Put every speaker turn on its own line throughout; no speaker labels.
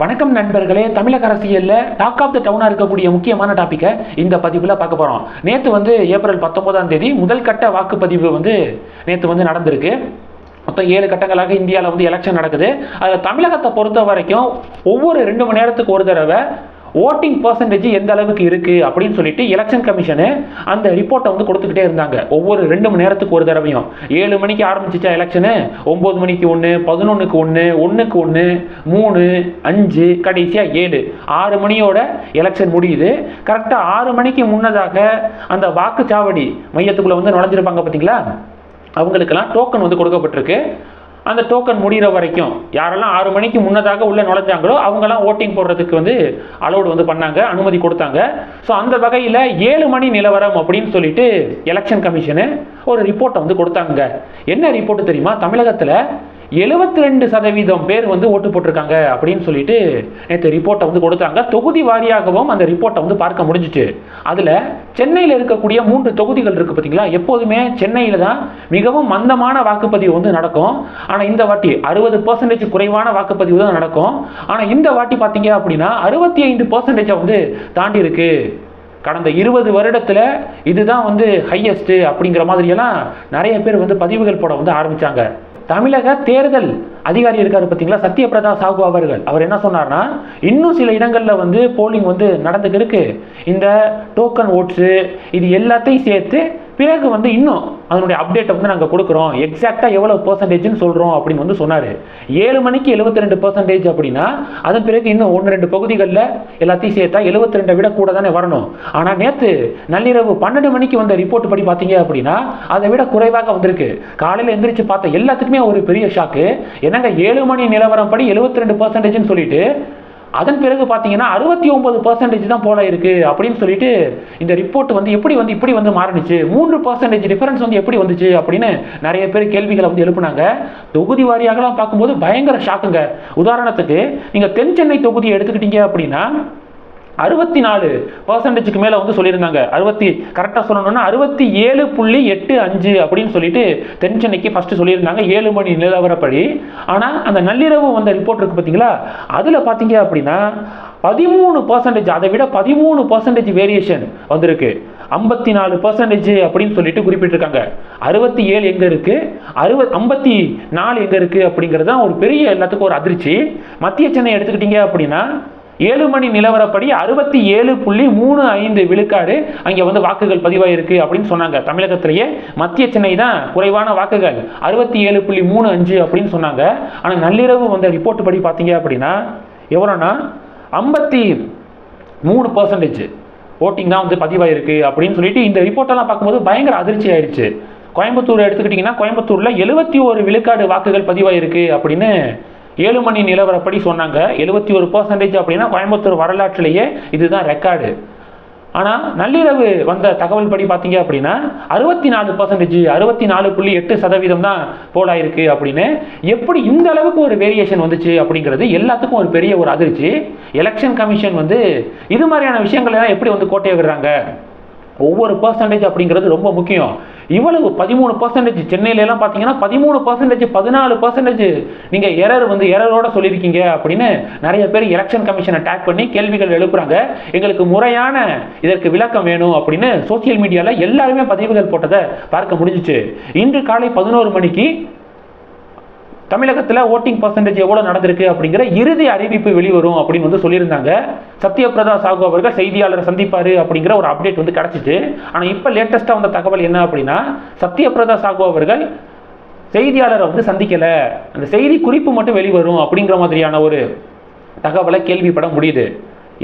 வணக்கம் நண்பர்களே தமிழக அரசியலில் டாக் ஆஃப் த டவுனாக இருக்கக்கூடிய முக்கியமான டாப்பிக்கை இந்த பதிவில் பார்க்க போகிறோம் நேற்று வந்து ஏப்ரல் பத்தொன்பதாம் தேதி முதல் கட்ட வாக்குப்பதிவு வந்து நேற்று வந்து நடந்திருக்கு. மொத்தம் ஏழு கட்டங்களாக இந்தியாவில் வந்து எலெக்ஷன் நடக்குது. அதில் தமிழகத்தை பொறுத்த வரைக்கும் ஒவ்வொரு ரெண்டு மணி நேரத்துக்கு ஒரு தடவை ஓட்டிங் பர்சன்டேஜ் எந்த அளவுக்கு இருக்குது அப்படின்னு சொல்லிட்டு எலெக்ஷன் கமிஷனு அந்த ரிப்போர்ட்டை வந்து கொடுத்துக்கிட்டே இருந்தாங்க. ஒவ்வொரு ரெண்டு மணி நேரத்துக்கு ஒரு தடவையும். ஏழு மணிக்கு ஆரம்பிச்சிச்சா எலெக்ஷனு ஒம்பது மணிக்கு ஒன்று பதினொன்றுக்கு ஒன்று ஒன்றுக்கு ஒன்று மூணு அஞ்சு கடைசியாக ஏழு. ஆறு மணியோட எலெக்ஷன் முடியுது. கரெக்டாக ஆறு மணிக்கு முன்னதாக அந்த வாக்குச்சாவடி மையத்துக்குள்ளே வந்து நுழைஞ்சிருப்பாங்க பார்த்தீங்களா அவங்களுக்கெல்லாம் டோக்கன் வந்து கொடுக்கப்பட்டிருக்கு. அந்த டோக்கன் முடிகிற வரைக்கும் யாரெல்லாம் ஆறு மணிக்கு முன்னதாக உள்ளே நுழைஞ்சாங்களோ அவங்கெல்லாம் ஓட்டிங் போடுறதுக்கு வந்து அலோடு வந்து பண்ணாங்க அனுமதி கொடுத்தாங்க. ஸோ அந்த வகையில் ஏழு மணி நிலவரம் அப்படின்னு சொல்லிட்டு எலெக்ஷன் கமிஷனு ஒரு ரிப்போர்ட்டை வந்து கொடுத்தாங்க. என்ன ரிப்போர்ட் தெரியுமா? தமிழகத்தில் எழுபத்தி ரெண்டு சதவீதம் பேர் வந்து ஓட்டு போட்டிருக்காங்க அப்படின்னு சொல்லிட்டு நேற்று ரிப்போர்ட்டை வந்து கொடுத்தாங்க. தொகுதி வாரியாகவும் அந்த ரிப்போர்ட்டை வந்து பார்க்க முடிஞ்சிச்சு. அதில் சென்னையில் இருக்கக்கூடிய மூன்று தொகுதிகள் இருக்குது பார்த்தீங்களா எப்போதுமே சென்னையில் தான் மிகவும் மந்தமான வாக்குப்பதிவு வந்து நடக்கும். ஆனால் இந்த வாட்டி அறுபது பர்சன்டேஜ் குறைவான வாக்குப்பதிவு தான் நடக்கும். ஆனால் இந்த வாட்டி பார்த்தீங்க அப்படின்னா அறுபத்தி ஐந்து பர்சன்டேஜை வந்து தாண்டி இருக்கு. கடந்த இருபது வருடத்தில் இதுதான் வந்து ஹையஸ்ட்டு அப்படிங்கிற மாதிரியெல்லாம் நிறைய பேர் வந்து பதிவுகள் போட வந்து ஆரம்பித்தாங்க தமிழக தேர்தல் அதிகாரி இருக்காரு பார்த்தீங்களா? சத்யபிரதா சாகு அவர்கள். அவர் என்ன சொன்னார்னா இன்னும் சில இடங்களில் வந்து போலிங் வந்து நடந்துட்டு இருக்கு. இந்த டோக்கன் ஓட்ஸு இது எல்லாத்தையும் சேர்த்து பிறகு வந்து இன்னும் அதனுடைய அப்டேட்டை வந்து நாங்கள் கொடுக்குறோம். எக்ஸாக்டாக எவ்வளோ பர்சன்டேஜ்னு சொல்கிறோம் அப்படின்னு வந்து சொன்னார். ஏழு மணிக்கு எழுபத்தி ரெண்டு பர்சன்டேஜ் அப்படின்னா அதன் பிறகு இன்னும் ஒன்று ரெண்டு பகுதிகளில் எல்லாத்தையும் சேர்த்தா எழுபத்தி ரெண்டை விட கூட தானே வரணும். ஆனால் நேற்று நள்ளிரவு பன்னெண்டு மணிக்கு வந்த ரிப்போர்ட் படி பார்த்தீங்க அப்படின்னா அதை விட குறைவாக வந்திருக்கு. காலையில் எந்திரிச்சு பார்த்த எல்லாத்துக்குமே ஒரு பெரிய ஷாக்கு என்னங்க ஏழு மணி நிலவரம் படி எழுபத்தி ரெண்டு பர்சன்டேஜ்னு சொல்லிட்டு அதன் பிறகு பார்த்தீங்கன்னா அறுபத்தி ஒன்பது பர்சன்டேஜ் தான் போல இருக்கு அப்படின்னு சொல்லிட்டு இந்த ரிப்போர்ட் வந்து எப்படி வந்து இப்படி வந்து மாறினுச்சு? மூன்று பர்சன்டேஜ் டிஃபரன்ஸ் வந்து எப்படி வந்துச்சு அப்படின்னு நிறைய பேர் கேள்விகளை வந்து எழுப்புனாங்க. தொகுதி வாரியாகலாம் பார்க்கும்போது பயங்கர ஷாக்குங்க உதாரணத்துக்கு நீங்கள் தென் சென்னை தொகுதியை எடுத்துக்கிட்டீங்க அப்படின்னா அறுபத்தி நாலு பர்சன்டேஜுக்கு மேலே வந்து சொல்லியிருந்தாங்க. அறுபத்தி கரெக்டாக சொல்லணும்னா அறுபத்தி ஏழு புள்ளி எட்டு அஞ்சு அப்படின்னு சொல்லிட்டு தென் சென்னைக்கு ஃபஸ்ட்டு சொல்லியிருந்தாங்க. ஏழு மணி நிலவரப்படி. ஆனால் அந்த நள்ளிரவு வந்த ரிப்போர்ட் இருக்குது பார்த்தீங்களா அதில் பார்த்தீங்க அப்படின்னா பதிமூணு பர்சன்டேஜ் அதை விட பதிமூணு பர்சன்டேஜ் வேரியேஷன் வந்திருக்கு. ஐம்பத்தி நாலு பர்சன்டேஜ் அப்படின்னு சொல்லிட்டு குறிப்பிட்டிருக்காங்க. அறுபத்தி ஏழு எங்கே இருக்குது அறுபது ஐம்பத்தி நாலு எங்கே இருக்குது அப்படிங்கிறது தான் ஒரு பெரிய எல்லாத்துக்கும் ஒரு அதிர்ச்சி. மத்திய சென்னை எடுத்துக்கிட்டீங்க அப்படின்னா ஏழு மணி நிலவரப்படி அறுபத்தி ஏழு புள்ளி மூணு ஐந்து விழுக்காடு அங்கே வந்து வாக்குகள் பதிவாயிருக்கு அப்படின்னு சொன்னாங்க. தமிழகத்திலேயே மத்திய சென்னை தான் குறைவான வாக்குகள். அறுபத்தி ஏழு புள்ளி மூணு அஞ்சு அப்படின்னு சொன்னாங்க. ஆனால் நள்ளிரவு வந்த ரிப்போர்ட் படி பார்த்தீங்க அப்படின்னா எவ்வளோன்னா ஐம்பத்தி மூணு பர்சன்டேஜ் ஓட்டிங் தான் வந்து பதிவாயிருக்கு அப்படின்னு சொல்லிட்டு இந்த ரிப்போர்ட்டெல்லாம் பார்க்கும்போது பயங்கர அதிர்ச்சி ஆயிடுச்சு. கோயம்புத்தூர் எடுத்துக்கிட்டிங்கன்னா கோயம்புத்தூரில் எழுபத்தி ஒரு விழுக்காடு வாக்குகள் பதிவாயிருக்கு அப்படின்னு ஏழு மணி நிலவரப்படி சொன்னாங்க. எழுபத்தி ஒரு பர்சன்டேஜ் அப்படின்னா கோயம்புத்தூர் வரலாற்றிலேயே இதுதான் ரெக்கார்டு ஆனால் நள்ளிரவு வந்த தகவல் படி பார்த்தீங்க அப்படின்னா அறுபத்தி நாலு பர்சன்டேஜ் அறுபத்தி நாலு புள்ளி எட்டு சதவீதம் தான் போலாயிருக்கு அப்படின்னு. எப்படி இந்த அளவுக்கு ஒரு வேரியேஷன் வந்துச்சு அப்படிங்கிறது எல்லாத்துக்கும் ஒரு பெரிய ஒரு அதிர்ச்சி. எலெக்ஷன் கமிஷன் வந்து இது மாதிரியான விஷயங்கள் எல்லாம் எப்படி வந்து கோட்டையை விடுறாங்க? ஒவ்வொரு பர்சன்டேஜ் அப்படிங்கிறது ரொம்ப முக்கியம். இவ்வளவு பதிமூணு பர்சன்டேஜ் சென்னையிலலாம் பார்த்தீங்கன்னா பதிமூணு பர்சன்டேஜ் பதினாலு பர்சன்டேஜ் நீங்கள் எரர் வந்து எரரோட சொல்லியிருக்கீங்க அப்படின்னு நிறைய பேர் எலெக்ஷன் கமிஷனை டேக் பண்ணி கேள்விகள் எழுப்புறாங்க. எங்களுக்கு முறையான இதற்கு விளக்கம் வேணும் அப்படின்னு சோசியல் மீடியாவில் எல்லாருமே பதிவுகள் போட்டதை பார்க்க முடிஞ்சிச்சு. இன்று காலை பதினோரு மணிக்கு தமிழகத்தில் ஓட்டிங் பர்சன்டேஜ் எவ்வளோ நடந்திருக்கு அப்படிங்கிற இறுதி அறிவிப்பு வெளிவரும் அப்படின்னு வந்து சொல்லியிருந்தாங்க. சத்யபிரதா சாகு அவர்கள் செய்தியாளரை சந்திப்பார் அப்படிங்கிற ஒரு அப்டேட் வந்து கிடச்சிச்சு. ஆனால் இப்போ லேட்டஸ்ட்டாக வந்த தகவல் என்ன அப்படின்னா சத்யபிரதா சாகு அவர்கள் செய்தியாளரை வந்து சந்திக்கலை. அந்த செய்தி குறிப்பு மட்டும் வெளிவரும் அப்படிங்கிற மாதிரியான ஒரு தகவலை கேள்விப்பட முடியுது.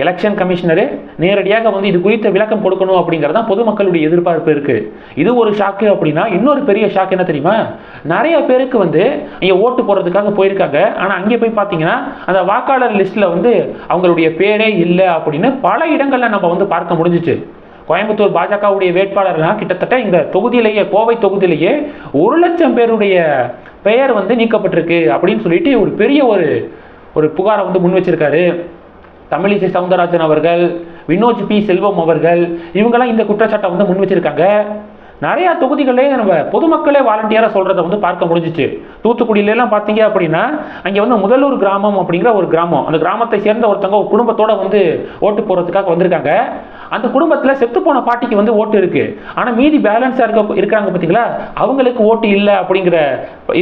எலெக்ஷன் கமிஷனரு நேரடியாக வந்து இது குறித்த விளக்கம் கொடுக்கணும் அப்படிங்கிறது தான் பொதுமக்களுடைய எதிர்பார்ப்பு இருக்குது இது ஒரு ஷாக்கு அப்படின்னா இன்னொரு பெரிய ஷாக் என்ன தெரியுமா? நிறைய பேருக்கு வந்து இங்கே ஓட்டு போடுறதுக்காக போயிருக்காங்க. ஆனால் அங்கே போய் பார்த்தீங்கன்னா அந்த வாக்காளர் லிஸ்ட்டில் வந்து அவங்களுடைய பேரே இல்லை அப்படின்னு பல இடங்களில் நம்ம வந்து பார்க்க முடிஞ்சிச்சு. கோயம்புத்தூர் பாஜகவுடைய வேட்பாளர்லாம் கிட்டத்தட்ட இந்த தொகுதியிலேயே கோவை தொகுதியிலேயே ஒரு லட்சம் பேருடைய பெயர் வந்து நீக்கப்பட்டிருக்கு அப்படின்னு சொல்லிட்டு ஒரு பெரிய ஒரு ஒரு புகாரை வந்து முன் வச்சிருக்காரு. தமிழிசை சவுந்தரராஜன் அவர்கள் வினோஜ் பி. செல்வம் அவர்கள் இவங்கெல்லாம் இந்த குற்றச்சாட்டை வந்து முன் வச்சிருக்காங்க. நிறைய தொகுதிகளே நம்ம பொதுமக்களே வாலண்டியராக சொல்றத வந்து பார்க்க முடிஞ்சிச்சு. தூத்துக்குடியில பார்த்தீங்க அப்படின்னா அங்கே வந்து முதலூர் கிராமம் அப்படிங்கிற ஒரு கிராமம். அந்த கிராமத்தை சேர்ந்த ஒருத்தவங்க ஒரு குடும்பத்தோட வந்து ஓட்டு போறதுக்காக வந்திருக்காங்க. அந்த குடும்பத்தில் செத்து போன பாட்டிக்கு வந்து ஓட்டு இருக்கு. ஆனால் மீதி பேலன்ஸாக இருக்க இருக்கிறாங்க பார்த்தீங்களா அவங்களுக்கு ஓட்டு இல்லை அப்படிங்கிற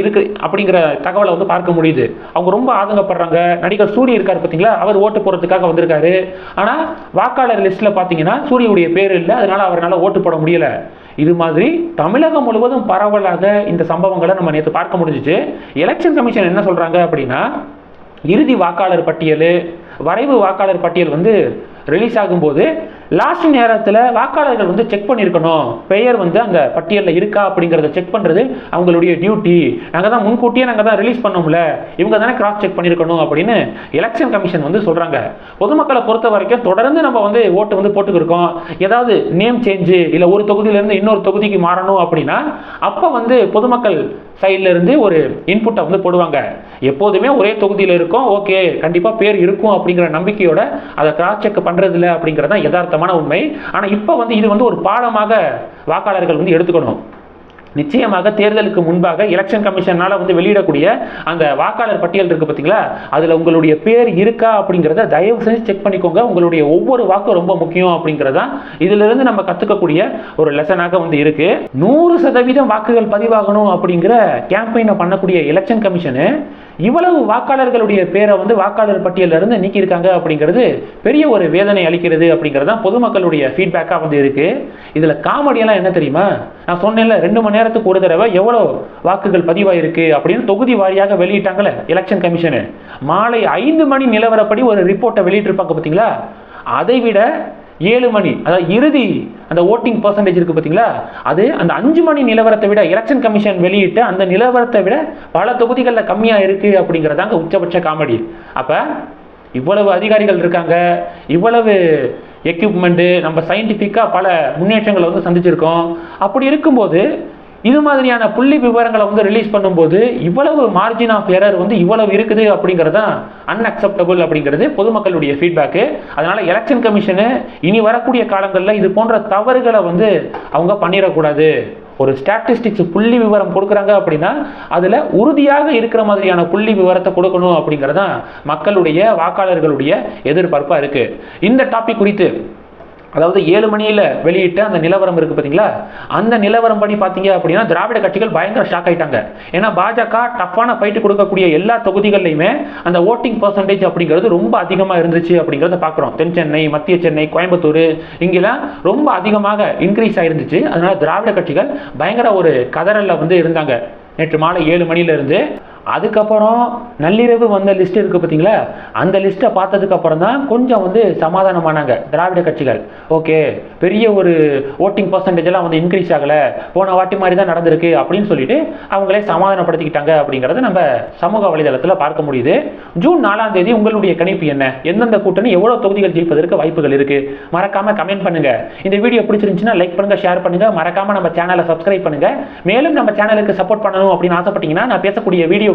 இருக்கு அப்படிங்கிற தகவலை வந்து பார்க்க முடியுது. அவங்க ரொம்ப ஆதங்கப்படுறாங்க. நடிகர் சூரிய இருக்கார் பார்த்தீங்களா அவர் ஓட்டு போடுறதுக்காக வந்திருக்காரு. ஆனால் வாக்காளர் லிஸ்ட்டில் பார்த்தீங்கன்னா சூரியனுடைய பேர் இல்லை. அதனால அவரால் ஓட்டு போட முடியலை. இது மாதிரி தமிழகம் முழுவதும் பரவலாக இந்த சம்பவங்களை நம்ம நேற்று பார்க்க முடிஞ்சிச்சு. எலெக்ஷன் கமிஷன் என்ன சொல்கிறாங்க அப்படின்னா இறுதி வாக்காளர் பட்டியல் வரைவு வாக்காளர் பட்டியல் வந்து ரிலீஸ் ஆகும்போது லாஸ்ட் நேரத்தில் வாக்காளர்கள் வந்து செக் பண்ணியிருக்கணும் பெயர் வந்து அந்த பட்டியலில் இருக்கா அப்படிங்கிறத செக் பண்ணுறது அவங்களுடைய டியூட்டி நாங்கள் தான் முன்கூட்டியே நாங்கள் தான் ரிலீஸ் பண்ணோம்ல. இவங்க தானே கிராஸ் செக் பண்ணியிருக்கணும் அப்படின்னு எலெக்ஷன் கமிஷன் வந்து சொல்கிறாங்க பொதுமக்களை பொறுத்த வரைக்கும் தொடர்ந்து நம்ம வந்து ஓட்டு வந்து போட்டுக்கிருக்கோம். ஏதாவது நேம் சேஞ்சு இல்லை ஒரு தொகுதியிலேருந்து இன்னொரு தொகுதிக்கு மாறணும் அப்படின்னா அப்போ வந்து பொதுமக்கள் சைடில் இருந்து ஒரு இன்புட்டை வந்து போடுவாங்க. எப்போதுமே ஒரே தொகுதியில் இருக்கும் ஓகே கண்டிப்பாக பேர் இருக்கும் அப்படிங்கிற நம்பிக்கையோட அதை கிராஸ் செக் பண்ணுறதில்ல அப்படிங்கிறது தான் யதார்த்தமான உண்மை. ஆனால் இப்போ வந்து இது வந்து ஒரு பாடமாக வாக்காளர்கள் வந்து எடுத்துக்கணும். நிச்சயமாக தேர்தலுக்கு முன்பாக எலெக்ஷன் கமிஷனால் வந்து வெளியிடக்கூடிய அந்த வாக்காளர் பட்டியல் இருக்குது பார்த்தீங்களா அதில் உங்களுடைய பேர் இருக்கா அப்படிங்கிறத தயவு செஞ்சு செக் பண்ணிக்கோங்க. உங்களுடைய ஒவ்வொரு வாக்கும் ரொம்ப முக்கியம் அப்படிங்கிறதா இதிலிருந்து நம்ம கற்றுக்கக்கூடிய ஒரு லெசனாக வந்து இருக்குது நூறு சதவீதம் வாக்குகள் பதிவாகணும் அப்படிங்கிற கேம்பெயினை பண்ணக்கூடிய எலெக்ஷன் கமிஷனு இவ்வளவு வாக்காளர்களுடைய பேரை வந்து வாக்காளர் பட்டியலில் இருந்து நீக்கியிருக்காங்க அப்படிங்கிறது பெரிய ஒரு வேதனை அளிக்கிறது அப்படிங்கிறது தான் பொதுமக்களுடைய ஃபீட்பேக்காக வந்து இருக்கு. இதில் காமெடியெல்லாம் என்ன தெரியுமா? நான் சொன்னேன்ல ரெண்டு மணி நேரத்துக்கு ஒரு தடவை எவ்வளோ வாக்குகள் பதிவாயிருக்கு அப்படின்னு தொகுதி வாரியாக வெளியிட்டாங்களே எலெக்ஷன் கமிஷனு மாலை ஐந்து மணி நிலவரப்படி ஒரு ரிப்போர்ட்டை வெளியிட்டிருப்பாங்க பார்த்தீங்களா அதை விட ஏழு மணி அதாவது இறுதி அந்த ஓட்டிங் பர்சன்டேஜ் இருக்குது பார்த்தீங்களா? அது அந்த அஞ்சு மணி நிலவரத்தை விட எலெக்ஷன் கமிஷன் வெளியிட்டு அந்த நிலவரத்தை விட பல தொகுதிகளில் கம்மியாக இருக்குது அப்படிங்கிறதாங்க உச்சபட்ச காமெடி. அப்போ இவ்வளவு அதிகாரிகள் இருக்காங்க இவ்வளவு எக்யூப்மெண்ட்டு நம்ம சயின்டிஃபிக்காக பல முன்னேற்றங்களை வந்து சந்திச்சிருக்கோம். அப்படி இருக்கும்போது இது மாதிரியான புள்ளி விவரங்களை வந்து ரிலீஸ் பண்ணும்போது இவ்வளவு மார்ஜின் ஆஃப் எரர் வந்து இவ்வளவு இருக்குது அப்படிங்கிறது தான் அன்அக்செப்டபுள் அப்படிங்கிறது பொதுமக்களுடைய ஃபீட்பேக்கு அதனால் எலெக்ஷன் கமிஷனு இனி வரக்கூடிய காலங்களில் இது போன்ற தவறுகளை வந்து அவங்க பண்ணிடக்கூடாது. ஒரு ஸ்டாட்டிஸ்டிக்ஸ் புள்ளி விவரம் கொடுக்குறாங்க அப்படின்னா அதில் உறுதியாக இருக்கிற மாதிரியான புள்ளி விவரத்தை கொடுக்கணும் அப்படிங்கிறது தான் மக்களுடைய வாக்காளர்களுடைய எதிர்பார்ப்பாக இருக்குது இந்த டாபிக் குறித்து அதாவது ஏழு மணியில் வெளியிட்ட அந்த நிலவரம் இருக்குது பார்த்தீங்களா அந்த நிலவரம் படி பார்த்தீங்க அப்படின்னா திராவிட கட்சிகள் பயங்கர ஷாக் ஆயிட்டாங்க. ஏன்னா பாஜக டஃப்பான ஃபைட்டு கொடுக்கக்கூடிய எல்லா தொகுதிகள்லையுமே அந்த ஓட்டிங் பர்சன்டேஜ் அப்படிங்கிறது ரொம்ப அதிகமாக இருந்துச்சு அப்படிங்கிறத பார்க்குறோம் தென் சென்னை மத்திய சென்னை கோயம்புத்தூர் இங்கெல்லாம் ரொம்ப அதிகமாக இன்க்ரீஸ் ஆயிருந்துச்சு. அதனால திராவிட கட்சிகள் பயங்கர ஒரு கதறலில் வந்து இருந்தாங்க. நேற்று மாலை ஏழு மணியிலிருந்து அதுக்கப்புறம் நள்ளிரவு வந்த லிஸ்ட் இருக்குது பார்த்தீங்களா? அந்த லிஸ்ட்டை பார்த்ததுக்கப்புறம் தான் கொஞ்சம் வந்து சமாதானமானாங்க திராவிட கட்சிகள். ஓகே பெரிய ஒரு ஓட்டிங் பர்சன்டேஜ் எல்லாம் வந்து இன்க்ரீஸ் ஆகலை. போன வாட்டி மாதிரி தான் நடந்திருக்கு அப்படின்னு சொல்லிட்டு அவங்களே சமாதானப்படுத்திக்கிட்டாங்க அப்படிங்கிறத நம்ம சமூக வலைதளத்தில் பார்க்க முடியுது. ஜூன் நாலாம் தேதி உங்களுடைய கணிப்பு என்ன? எந்தெந்த கூட்டணி எவ்வளோ தொகுதிகள் ஜெயிப்பதற்கு வாய்ப்புகள் இருக்குது மறக்காமல் கமெண்ட் பண்ணுங்கள் இந்த வீடியோ பிடிச்சிருந்துச்சுன்னா லைக் பண்ணுங்கள் ஷேர் பண்ணுங்கள் மறக்காமல் நம்ம சேனலை சப்ஸ்கிரைப் பண்ணுங்கள் மேலும் நம்ம சேனலுக்கு சப்போர்ட் பண்ணணும் அப்படின்னு ஆசைப்பட்டீங்கன்னா நான் பேசக்கூடிய வீடியோ